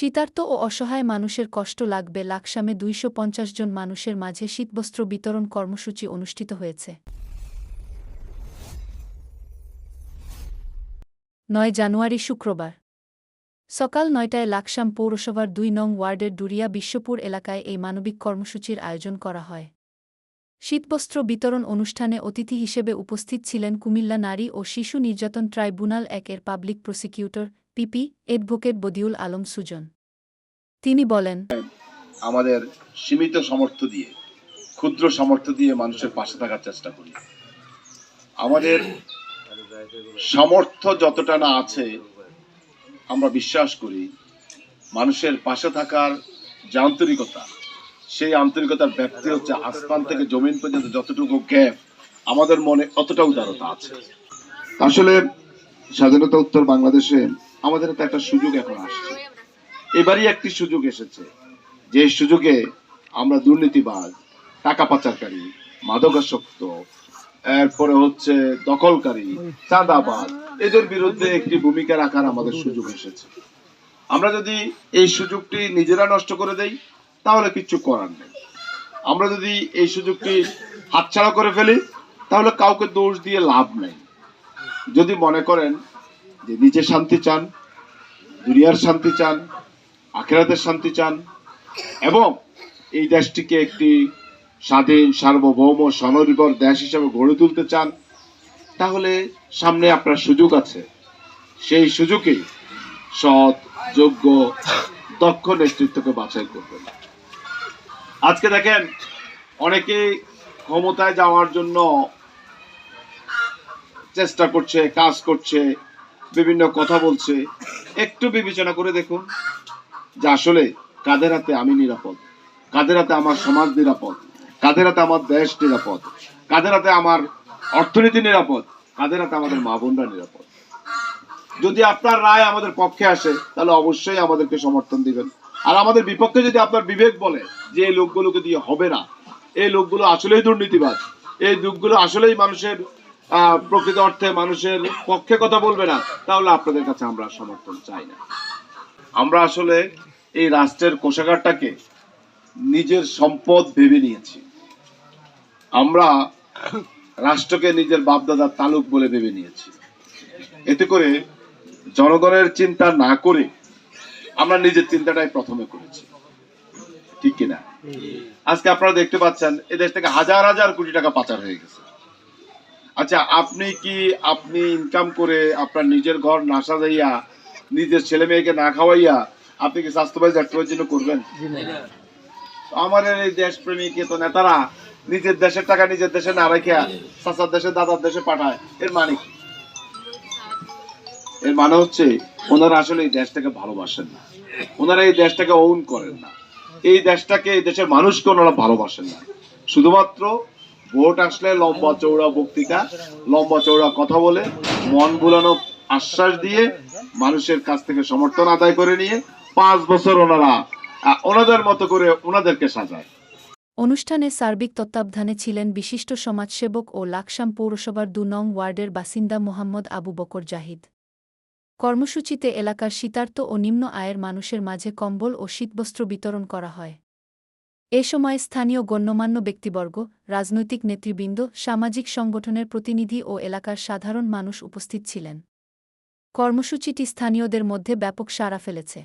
শীতার্ত ও অসহায় মানুষের কষ্ট লাগবে লাকসামে দুইশো পঞ্চাশ জন মানুষের মাঝে শীতবস্ত্র বিতরণ কর্মসূচি অনুষ্ঠিত হয়েছে। নয় জানুয়ারি শুক্রবার। সকাল নয়টায় লাকসাম পৌরসভার দুই নং ওয়ার্ডের ডুরিয়া বিশ্বপুর এলাকায় এই মানবিক কর্মসূচির আয়োজন করা হয়। শীতবস্ত্র বিতরণ অনুষ্ঠানে অতিথি হিসেবে উপস্থিত ছিলেন কুমিল্লা নারী ও শিশু নির্যাতন ট্রাইব্যুনাল একের public prosecutor PP advocate Badiul Alam Sujan. তিনি বলেন আমাদের সীমিত সামর্থ্য দিয়ে ক্ষুদ্র সামর্থ্য দিয়ে মানুষের পাশে থাকার চেষ্টা করি। আমাদের সামর্থ্য যতটা না আছে আমরা বিশ্বাস করি মানুষের পাশে থাকার যে আন্তরিকতা সেই আন্তরিকতার ব্যক্তি হচ্ছে আসমান থেকে জমিন পর্যন্ত যতটুকু গ্যাপ আমাদের মনে অতটা উদারতা আছে। আসলে স্বাধীনতা উত্তর বাংলাদেশে আমাদের তো একটা সুযোগ এখন আসছে। এবারই একটি সুযোগ এসেছে। যে সুযোগে আমরা দুর্নীতিবাজ, টাকা পাচারকারী, মাদকাসক্ত, এরপরে হচ্ছে দখলকারী চাঁদাবাদ এদের বিরুদ্ধে একটি ভূমিকা রাখার আমাদের সুযোগ এসেছে। আমরা যদি এই সুযোগটি নিজেরা নষ্ট করে দেই, তাহলে কিচ্ছু করার নেই। আমরা যদি এই সুযোগটি হাতছাড়া করে ফেলি, তাহলে কাউকে দোষ দিয়ে লাভ নেই। যদি মনে করেন যে নিজে শান্তি চান, দুনিয়ার শান্তি চান, আখেরাতের শান্তি চান, এবং এই দেশটিকে একটি স্বাধীন, সার্বভৌম, স্বনির্ভর দেশ হিসেবে গড়ে তুলতে চান, তাহলে সামনে আপনার সুযোগ আছে। সেই সুযোগেই সৎ, যোগ্য, দক্ষ নেতৃত্বকে বাছাই করবেন। আজকে দেখেন অনেকে ক্ষমতায় যাওয়ার জন্য চেষ্টা করছে, কাজ করছে বিভিন্ন কথা বলছে, একটু বিবেচনা করে দেখুন যে আসলে কাদের হাতে আমি নিরাপদ, কাদের হাতে আমার সমাজ নিরাপদ, কাদের হাতে আমার দেশ নিরাপদ, কাদের হাতে আমার অর্থনীতি নিরাপদ, কাদের হাতে আমাদের মা বোনরা নিরাপদ। যদি আপনার রায় আমাদের পক্ষে আসে, তাহলে অবশ্যই আমাদেরকে সমর্থন দিবেন। আর আমাদের বিপক্ষে যদি আপনার বিবেক বলে যে এই লোকগুলোকে দিয়ে হবে না, এই লোকগুলো আসলেই দুর্নীতিবাদ এই লোকগুলো আসলেই মানুষের প্রকৃত অর্থে মানুষের পক্ষে কথা বলবে না, তাহলে আপনাদের কাছে আমরা সমর্থন চাই না। আমরা আসলে এই রাষ্ট্রের কোষাগারটাকে নিজের সম্পদ ভেবে নিয়েছি। আমরা রাষ্ট্রকে নিজের বাপদাদার তালুক বলে ভেবে নিয়েছি। এতে করে জনগণের চিন্তা না করে আমরা নিজের চিন্তাটাই প্রথমে করেছি। ঠিক কিনা? আজকে আপনারা দেখতে পাচ্ছেন এদেশ থেকে হাজার হাজার কোটি টাকা পাচার হয়ে গেছে। আচ্ছা আপনি কি আপনি ইনকাম করে আপনার নিজের ঘর না সাজাইয়া নিজের ছেলে মেয়েকে না খাওয়াইয়া আপনি কি স্বাস্থ্যবাহী যাত্রার জন্য করবেন? আমাদের এই দেশপ্রেমিক তো নেতারা নিজের দেশের টাকা নিজের দেশে না রেখে চাচার দেশে দাদার দেশে পাঠায়। এর মানে কি? এর মানে হচ্ছে ওনারা আসলে এই দেশটাকে ভালোবাসেন না। ওনারা এই দেশটাকে ওন করেন না। এই দেশটাকে এই দেশের মানুষকে ওনারা ভালোবাসেন না। শুধুমাত্র ভোট আসলে লম্বা চৌড়া বক্তৃতা, লম্বা চৌড়া কথা বলে, মন ভুলানো আশ্বাস দিয়ে মানুষের কাছ থেকে সমর্থন আদায় করে নিয়ে পাঁচ বছর ওনারা ওনাদের মতো করে ওনাদেরকে সাজায়। অনুষ্ঠানে সার্বিক তত্ত্বাবধানে ছিলেন বিশিষ্ট সমাজসেবক ও লাকসাম পৌরসভার দু নং ওয়ার্ডের বাসিন্দা মোহাম্মদ আবু বকর জাহিদ। কর্মসূচিতে এলাকার শীতার্ত ও নিম্ন আয়ের মানুষের মাঝে কম্বল ও শীতবস্ত্র বিতরণ করা হয়। এ সময় স্থানীয় গণ্যমান্য ব্যক্তিবর্গ, রাজনৈতিক নেতৃবৃন্দ, সামাজিক সংগঠনের প্রতিনিধি ও এলাকার সাধারণ মানুষ উপস্থিত ছিলেন। কর্মসূচিটি স্থানীয়দের মধ্যে ব্যাপক সাড়া ফেলেছে।